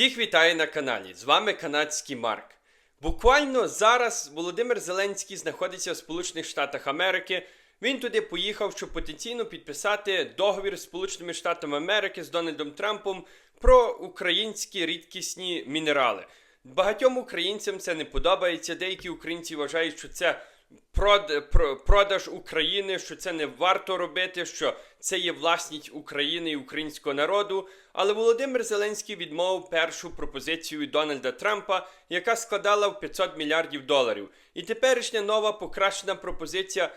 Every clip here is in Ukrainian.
Всіх вітаю на каналі. З вами канадський Марк. Буквально зараз Володимир Зеленський знаходиться в Сполучених Штатах Америки. Він туди поїхав, щоб потенційно підписати договір з Сполученими Штатами Америки з Дональдом Трампом про українські рідкісні мінерали. Багатьом українцям це не подобається. Деякі українці вважають, що це продаж України, що це не варто робити, що це є власність України і українського народу. Але Володимир Зеленський відмовив першу пропозицію Дональда Трампа, яка складала в 500 мільярдів доларів. І теперішня нова покращена пропозиція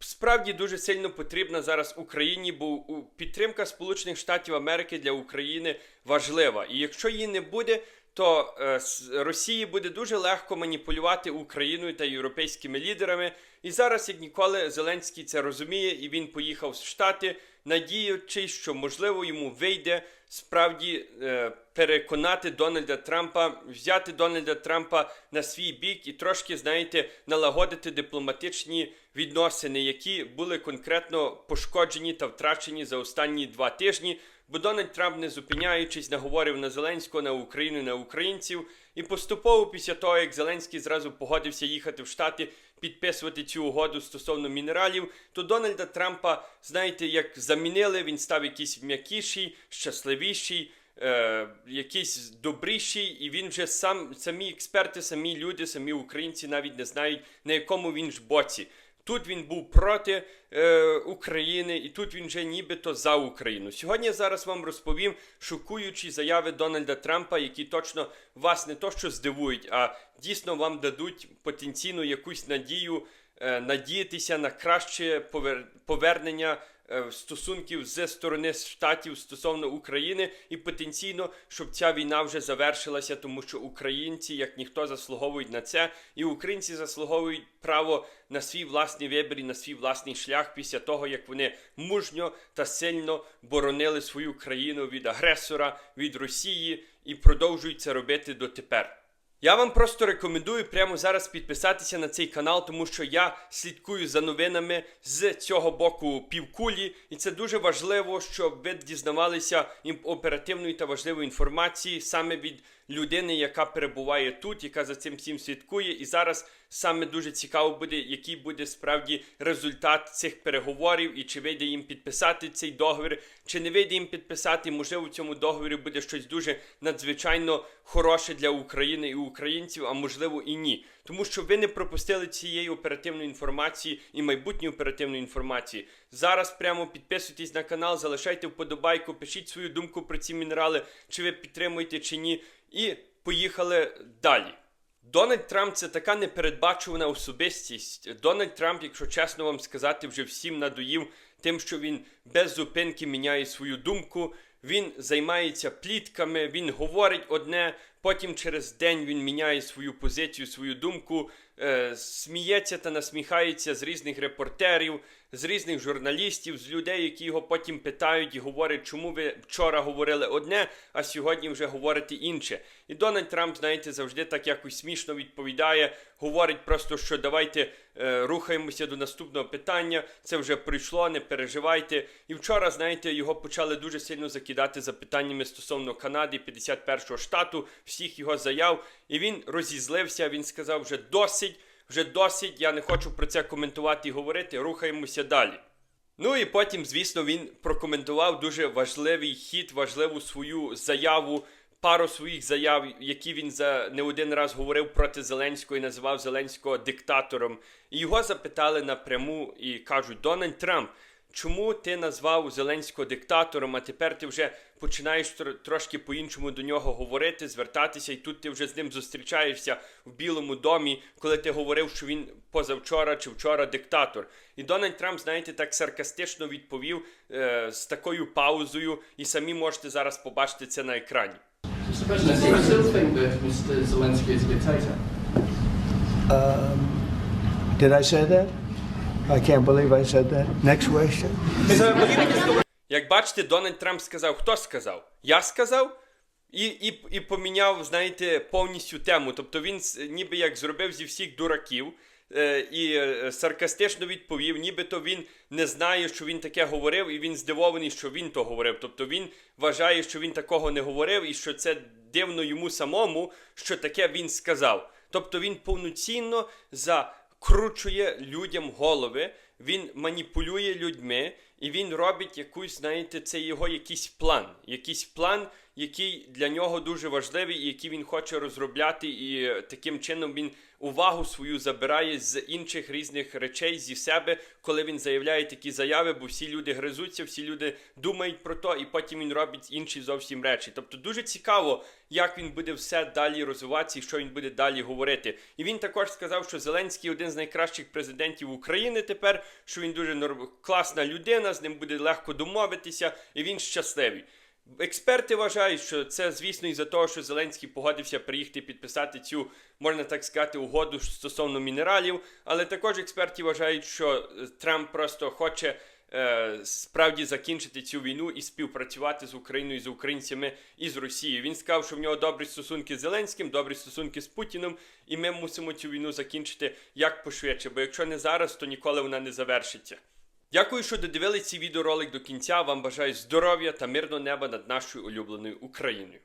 справді дуже сильно потрібна зараз Україні, бо підтримка Сполучених Штатів Америки для України важлива. І якщо її не буде, то е, Росії буде дуже легко маніпулювати Україною та європейськими лідерами. І зараз, як ніколи, Зеленський це розуміє, і він поїхав в Штати, надіючись, що можливо йому вийде справді е, переконати Дональда Трампа, взяти Дональда Трампа на свій бік і трошки, знаєте, налагодити дипломатичні відносини, які були конкретно пошкоджені та втрачені за останні два тижні. Бо Дональд Трамп, не зупиняючись, наговорив на Зеленського, на Україну, на українців. І поступово після того, як Зеленський зразу погодився їхати в Штати, підписувати цю угоду стосовно мінералів, то Дональда Трампа, знаєте, як замінили, він став якийсь м'якіший, щасливіший, е, якийсь добріший, і він вже сам, самі експерти, самі люди, самі українці навіть не знають, на якому він ж боці. Тут він був проти е, України, і тут він вже нібито за Україну. Сьогодні я зараз вам розповім шокуючі заяви Дональда Трампа, які точно вас не то що здивують, а дійсно вам дадуть потенційну якусь надію е, надіятися на краще повер- повернення стосунків з сторони штатів стосовно України, і потенційно, щоб ця війна вже завершилася, тому що українці, як ніхто, заслуговують на це, і українці заслуговують право на свій власний вибір і на свій власний шлях після того, як вони мужньо та сильно боронили свою країну від агресора, від Росії і продовжують це робити дотепер. Я вам просто рекомендую прямо зараз підписатися на цей канал, тому що я слідкую за новинами з цього боку півкулі, і це дуже важливо, щоб ви дізнавалися оперативної та важливої інформації саме від людини, яка перебуває тут, яка за цим всім слідкує. І зараз саме дуже цікаво буде, який буде справді результат цих переговорів, і чи вийде їм підписати цей договір, чи не вийде їм підписати. Можливо, в цьому договорі буде щось дуже надзвичайно хороше для України і українців, а можливо і ні. Тому що ви не пропустили цієї оперативної інформації і майбутньої оперативної інформації. Зараз прямо підписуйтесь на канал, залишайте вподобайку, пишіть свою думку про ці мінерали, чи ви підтримуєте чи ні. І поїхали далі. Дональд Трамп це така непередбачувана особистість. Дональд Трамп, якщо чесно вам сказати, вже всім надоїв тим, що він без зупинки міняє свою думку. Він займається плітками, він говорить одне, потім через день він міняє свою позицію, свою думку, е, сміється та насміхається з різних репортерів, з різних журналістів, з людей, які його потім питають і говорять, чому ви вчора говорили одне, а сьогодні вже говорите інше. І Дональд Трамп, знаєте, завжди так якось смішно відповідає, говорить просто, що давайте рухаємося до наступного питання. Це вже прийшло, не переживайте. І вчора, знаєте, його почали дуже сильно закидати запитаннями стосовно Канади, 51-го штату, всіх його заяв. І він розізлився. Він сказав, вже досить, вже досить. Я не хочу про це коментувати і говорити. Рухаємося далі. Ну і потім, звісно, він прокоментував дуже важливий хід, важливу свою заяву, пару своїх заяв, які він за не один раз говорив проти Зеленського і називав Зеленського диктатором. І його запитали напряму і кажуть: Дональд Трамп, чому ти назвав Зеленського диктатором, а тепер ти вже починаєш тр- трошки по-іншому до нього говорити, звертатися, і тут ти вже з ним зустрічаєшся в Білому домі, коли ти говорив, що він позавчора чи вчора диктатор. І Дональд Трамп, знаєте, так саркастично відповів е, з такою паузою, і самі можете зараз побачити це на екрані. Mr. President, do you still think that Mr. Zelensky is a dictator? Did I say that? I can't believe I said that. Next question. Як бачите, Дональд Трамп сказав, хто сказав? Я сказав. І, і, і поміняв, знаєте, повністю тему. Тобто він ніби як зробив зі всіх дураків, і е, саркастично відповів, нібито він не знає, що він таке говорив, і він здивований, що він то говорив. Тобто він вважає, що він такого не говорив, і що це дивно йому самому, що таке він сказав. Тобто він повноцінно закручує людям голови, він маніпулює людьми, і він робить якусь, знаєте, це його якийсь план. Якийсь план, який для нього дуже важливий, і який він хоче розробляти, і таким чином він увагу свою забирає з інших різних речей зі себе, коли він заявляє такі заяви, бо всі люди гризуться, всі люди думають про то, і потім він робить інші зовсім речі. Тобто дуже цікаво, як він буде все далі розвиватися і що він буде далі говорити. І він також сказав, що Зеленський один з найкращих президентів України тепер, що він дуже норм- класна людина, з ним буде легко домовитися, і він щасливий. Експерти вважають, що це, звісно, із-за того, що Зеленський погодився приїхати підписати цю, можна так сказати, угоду стосовно мінералів. Але також експерти вважають, що е, Трамп просто хоче е, справді закінчити цю війну і співпрацювати з Україною, з українцями і з Росією. Він сказав, що в нього добрі стосунки з Зеленським, добрі стосунки з Путіним, і ми мусимо цю війну закінчити як пошвидше, бо якщо не зараз, то ніколи вона не завершиться. Дякую, що додивились цей відеоролик до кінця. Вам бажаю здоров'я та мирного неба над нашою улюбленою Україною.